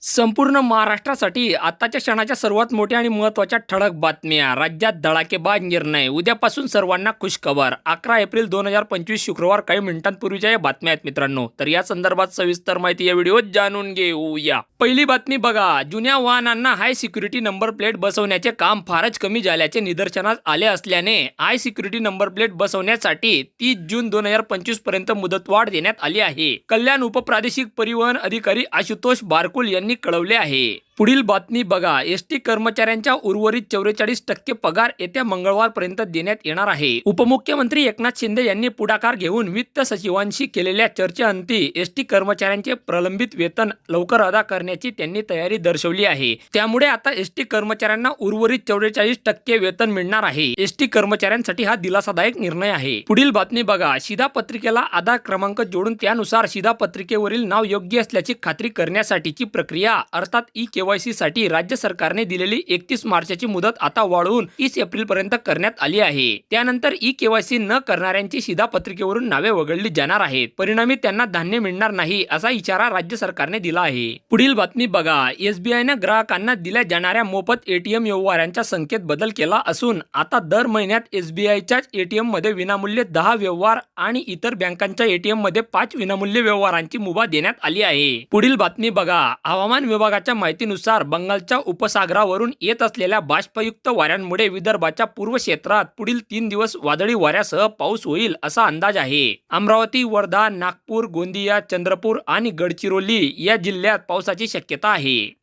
संपूर्ण महाराष्ट्रासाठी आताच्या क्षणाच्या सर्वात मोठ्या आणि महत्त्वाच्या ठळक बातम्या. राज्यात धडाकेबाज निर्णय. उद्यापासून सर्वांना खुशखबर. अकरा एप्रिल दोन हजार पंचवीस शुक्रवार काही मिनिटांपूर्वीच्या या बातम्या आहेत मित्रांनो. तर या संदर्भात सविस्तर माहिती या व्हिडिओत जाणून घेऊया. पहिली बातमी बघा. जुन्या वाहनांना हाय सिक्युरिटी नंबर प्लेट बसवण्याचे काम फारच कमी झाल्याचे निदर्शनास आले असल्याने हाय सिक्युरिटी नंबर प्लेट बसवण्यासाठी तीस जून दोन हजार पंचवीसपर्यंत मुदतवाढ देण्यात आली आहे. कल्याण उपप्रादेशिक परिवहन अधिकारी आशुतोष बारकुल यांनी कळवले आहे. पुढील बातमी बघा. एस टी कर्मचाऱ्यांच्या उर्वरित चौवेचाळीस टक्के पगार येत्या मंगळवारपर्यंत देण्यात येणार आहे. उपमुख्यमंत्री एकनाथ शिंदे यांनी पुढाकार घेऊन वित्त सचिवांशी केलेल्या चर्चेअंती एस टी कर्मचाऱ्यांचे प्रलंबित वेतन लवकर अदा करण्याची त्यांनी तयारी दर्शवली आहे. त्यामुळे आता एस टी कर्मचाऱ्यांना उर्वरित चौवेचाळीस टक्के वेतन मिळणार आहे. एस टी कर्मचाऱ्यांसाठी हा दिलासादायक निर्णय आहे. पुढील बातमी बघा. शिधापत्रिकेला आधार क्रमांक जोडून त्यानुसार शिधापत्रिकेवरील नाव योग्य असल्याची खात्री करण्यासाठीची प्रक्रिया अर्थात ई केवळ केवायसीसाठी राज्य सरकारने दिलेली एकतीस मार्चची मुदत आता वाढवून तीस एप्रिल पर्यंत करण्यात आली आहे. त्यानंतर ई केवायसी न करणाऱ्यांची शिधापत्रिकेवरून नावे वगळली जाणार आहेत. परिणामी त्यांना धान्य मिळणार नाही असा इशारा राज्य सरकारने दिला आहे. पुढील बातमी बघा. एसबीआयनं ग्राहकांना दिल्या जाणाऱ्या मोफत एटीएम व्यवहारांच्या संख्येत बदल केला असून आता दर महिन्यात एसबीआयच्याच एटीएममध्ये विनामूल्य दहा व्यवहार आणि इतर बँकांच्या एटीएममध्ये पाच विनामूल्य व्यवहारांची मुभा देण्यात आली आहे. पुढील बातमी बघा. हवामान विभागाच्या माहितीनुसार बंगालच्या उपसागरावरून येत असलेल्या बाष्पयुक्त वाऱ्यांमुळे विदर्भाच्या पूर्व क्षेत्रात पुढील तीन दिवस वादळी वाऱ्यासह पाऊस होईल असा अंदाज आहे. अमरावती वर्धा नागपूर गोंदिया चंद्रपूर आणि गडचिरोली या जिल्ह्यात पावसाची शक्यता आहे.